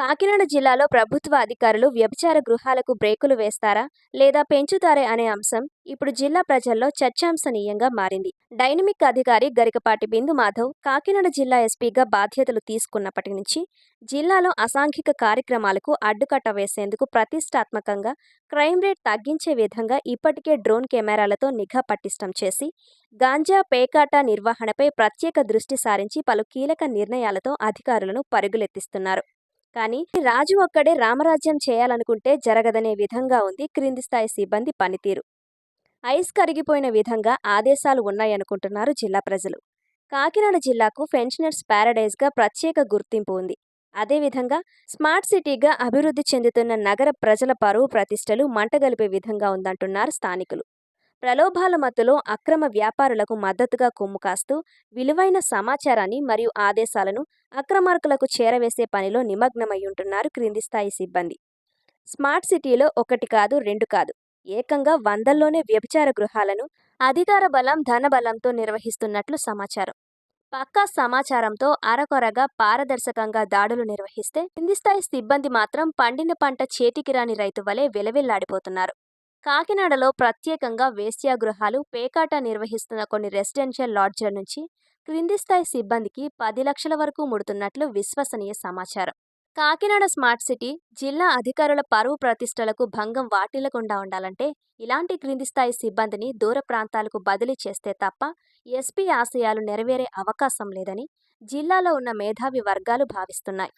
కాకినాడ జిల్లాలో ప్రభుత్వ అధికారులు వ్యభిచార గృహాలకు బ్రేకులు వేస్తారా లేదా పెంచుతారే అనే అంశం ఇప్పుడు జిల్లా ప్రజల్లో చర్చాంశనీయంగా మారింది. డైనమిక్ అధికారి గరికపాటి బిందు మాధవ్ కాకినాడ జిల్లా ఎస్పీగా బాధ్యతలు తీసుకున్నప్పటి నుంచి జిల్లాలో అసాంఘిక కార్యక్రమాలకు అడ్డుకట్ట వేసేందుకు ప్రతిష్టాత్మకంగా క్రైమ్ రేట్ తగ్గించే విధంగా ఇప్పటికే డ్రోన్ కెమెరాలతో నిఘా పటిష్టం చేసి గాంజా పేకాట నిర్వహణపై ప్రత్యేక దృష్టి సారించి పలు కీలక నిర్ణయాలతో అధికారులను పరుగులెత్తిస్తున్నారు. కానీ రాజు ఒక్కడే రామరాజ్యం చేయాలనుకుంటే జరగదనే విధంగా ఉంది క్రింది స్థాయి సిబ్బంది పనితీరు. ఐస్ కరిగిపోయిన విధంగా ఆదేశాలు ఉన్నాయనుకుంటున్నారు జిల్లా ప్రజలు. కాకినాడ జిల్లాకు పెన్షనర్స్ ప్యారడైజ్గా ప్రత్యేక గుర్తింపు ఉంది. అదేవిధంగా స్మార్ట్ సిటీగా అభివృద్ధి చెందుతున్న నగర ప్రజల పరువు ప్రతిష్టలు మంటగలిపే విధంగా ఉందంటున్నారు స్థానికులు. ప్రలోభాల మత్తులో అక్రమ వ్యాపారులకు మద్దతుగా కొమ్ము కాస్తూ విలువైన సమాచారాన్ని మరియు ఆదేశాలను అక్రమార్కులకు చేరవేసే పనిలో నిమగ్నమై ఉంటున్నారు క్రింది స్థాయి సిబ్బంది. స్మార్ట్ సిటీలో ఒకటి కాదు రెండు కాదు. ఏకంగా వందల్లోనే వ్యభిచార గృహాలను అధికార బలం ధనబలంతో నిర్వహిస్తున్నట్లు సమాచారం. పక్కా సమాచారంతో అరకొరగా పారదర్శకంగా దాడులు నిర్వహిస్తే కింది స్థాయి సిబ్బంది మాత్రం పండిన పంట చేతికి రాని రైతు వలె వెలవెల్లాడిపోతున్నారు. కాకినాడలో ప్రత్యేకంగా వేశ్యాగృహాలు పేకాట నిర్వహిస్తున్న కొన్ని రెసిడెన్షియల్ లాడ్జ్ల నుంచి క్రింది స్థాయి సిబ్బందికి పది లక్షల వరకు ముడుతున్నట్లు విశ్వసనీయ సమాచారం. కాకినాడ స్మార్ట్ సిటీ జిల్లా అధికారుల పరువు ప్రతిష్టలకు భంగం వాటిల్లకుండా ఉండాలంటే ఇలాంటి క్రింది స్థాయి సిబ్బందిని దూర ప్రాంతాలకు బదిలీ చేస్తే తప్ప ఎస్పీ ఆశయాలు నెరవేరే అవకాశం లేదని జిల్లాలో ఉన్న మేధావి వర్గాలు భావిస్తున్నాయి.